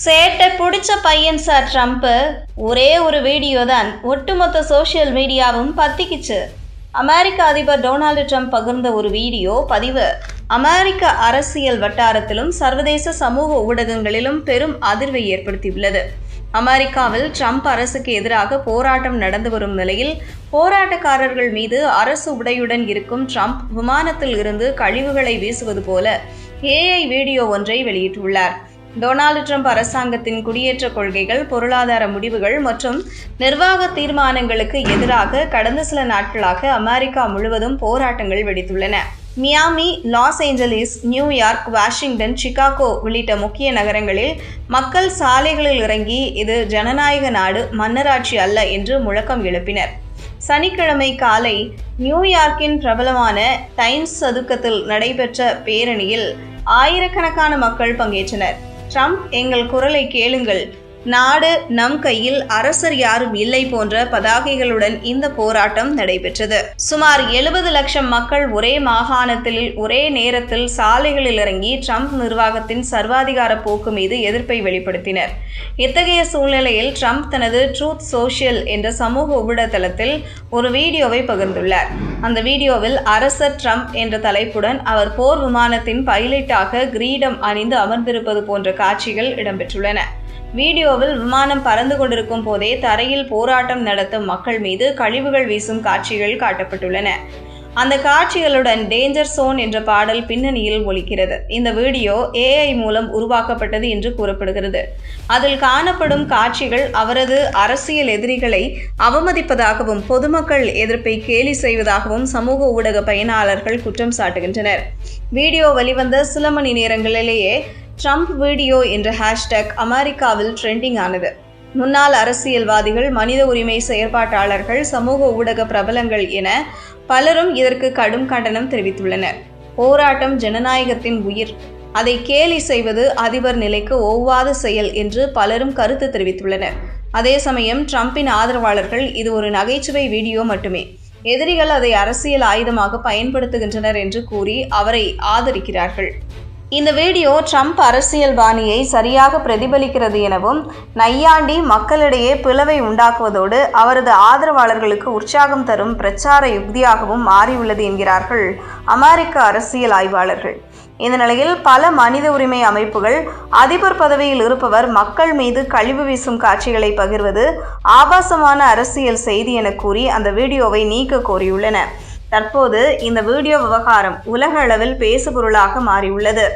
சேட்டை பிடிச்ச பையன் சார் ட்ரம்ப்பு ஒரே ஒரு வீடியோ தான் ஒட்டுமொத்த சோஷியல் மீடியாவும் பத்திக்கிச்சு. அமெரிக்க அதிபர் டொனால்டு ட்ரம்ப் பகிர்ந்த ஒரு வீடியோ பதிவு. அமெரிக்க அரசியல் வட்டாரத்திலும் சர்வதேச சமூக ஊடகங்களிலும் பெரும் அதிர்வை ஏற்படுத்தியுள்ளது. அமெரிக்காவில் ட்ரம்ப் அரசுக்கு எதிராக போராட்டம் நடந்து வரும் நிலையில் போராட்டக்காரர்கள் மீது அரசு உடையுடன் இருக்கும் ட்ரம்ப் விமானத்தில் இருந்து கழிவுகளை வீசுவது போல ஏஐ வீடியோ ஒன்றை வெளியிட்டுள்ளார். டொனால்டு ட்ரம்ப் அரசாங்கத்தின் குடியேற்ற கொள்கைகள் பொருளாதார முடிவுகள் மற்றும் நிர்வாக தீர்மானங்களுக்கு எதிராக கடந்த சில நாட்களாக அமெரிக்கா முழுவதும் போராட்டங்கள் வெடித்துள்ளன. Miami Los Angeles New York Washington Chicago உள்ளிட்ட முக்கிய நகரங்களில் மக்கள் சாலைகளில் இறங்கி இது ஜனநாயக நாடு மன்னராட்சி அல்ல என்று முழக்கம் எழுப்பினர். சனிக்கிழமை காலை நியூயார்க்கின் பிரபலமான டைம்ஸ் சதுக்கத்தில் நடைபெற்ற பேரணியில் ஆயிரக்கணக்கான மக்கள் பங்கேற்றனர். ட்ரம்ப் எங்கள் குரலை கேளுங்கள். நாடு நம் கையில் அரசர் யாரும் இல்லை போன்ற பதாகைகளுடன் இந்த போராட்டம் நடைபெற்றது. சுமார் எழுபது லட்சம் மக்கள் ஒரே மாகாணத்தில் ஒரே நேரத்தில் சாலைகளில் இறங்கி ட்ரம்ப் நிர்வாகத்தின் சர்வாதிகார போக்கு மீது எதிர்ப்பை வெளிப்படுத்தினர். இத்தகைய சூழ்நிலையில் ட்ரம்ப் தனது ட்ரூத் சோஷியல் என்ற சமூக ஊடகத்தளத்தில் ஒரு வீடியோவை பகிர்ந்துள்ளார். அந்த வீடியோவில் அரசர் ட்ரம்ப் என்ற தலைப்புடன் அவர் போர் விமானத்தின் பைலட்டாக கிரீடம் அணிந்து அமர்ந்திருப்பது போன்ற காட்சிகள் இடம்பெற்றுள்ளன. வீடியோவில் விமானம் பறந்து கொண்டிருக்கும் போதே தரையில் போராட்டம் நடத்தும் மக்கள் மீது கழிவுகள் வீசும் காட்சிகள் காட்டப்பட்டுள்ளன. அந்த காட்சிகளுடன் டேஞ்சர் சோன் என்ற பாடல் பின்னணியில் ஒலிக்கிறது. இந்த வீடியோ ஏஐ மூலம் உருவாக்கப்பட்டது என்று கூறப்படுகிறது. அதில் காணப்படும் காட்சிகள் அவரது அரசியல் எதிரிகளை அவமதிப்பதாகவும் பொதுமக்கள் எதிர்ப்பை கேலி செய்வதாகவும் சமூக ஊடக பயனாளர்கள் குற்றம் சாட்டுகின்றனர். வீடியோ வெளிவந்த சில மணி நேரங்களிலேயே ட்ரம்ப் வீடியோ என்ற ஹேஷ்டேக் அமெரிக்காவில் ட்ரெண்டிங் ஆனது. முன்னாள் அரசியல்வாதிகள் மனித உரிமை செயற்பாட்டாளர்கள் சமூக ஊடக பிரபலங்கள் என பலரும் இதற்கு கடும் கண்டனம் தெரிவித்துள்ளனர். போராட்டம் ஜனநாயகத்தின் உயிர். அதை கேலி செய்வது அதிபர் நிலைக்கு ஒவ்வாத செயல் என்று பலரும் கருத்து தெரிவித்துள்ளனர். அதே சமயம் ட்ரம்பின் ஆதரவாளர்கள் இது ஒரு நகைச்சுவை வீடியோ மட்டுமே. எதிரிகள் அதை அரசியல் ஆயுதமாக பயன்படுத்துகின்றனர் என்று கூறி அவரை ஆதரிக்கிறார்கள். இந்த வீடியோ ட்ரம்ப் அரசியல் பாணியை சரியாக பிரதிபலிக்கிறது எனவும் நையாண்டி மக்களிடையே பிளவை உண்டாக்குவதோடு அவரது ஆதரவாளர்களுக்கு உற்சாகம் தரும் பிரச்சார யுக்தியாகவும் மாறியுள்ளது என்கிறார்கள் அமெரிக்க அரசியல் ஆய்வாளர்கள். இந்த நிலையில் பல மனித உரிமை அமைப்புகள் அதிபர் பதவியில் இருப்பவர் மக்கள் மீது கழிவு வீசும் காட்சிகளை பகிர்வது ஆபாசமான அரசியல் செய்தி என கூறி அந்த வீடியோவை நீக்க கோரியுள்ளன. தற்போது இந்த வீடியோ விவகாரம் உலக அளவில் பேசுபொருளாக மாறியுள்ளது.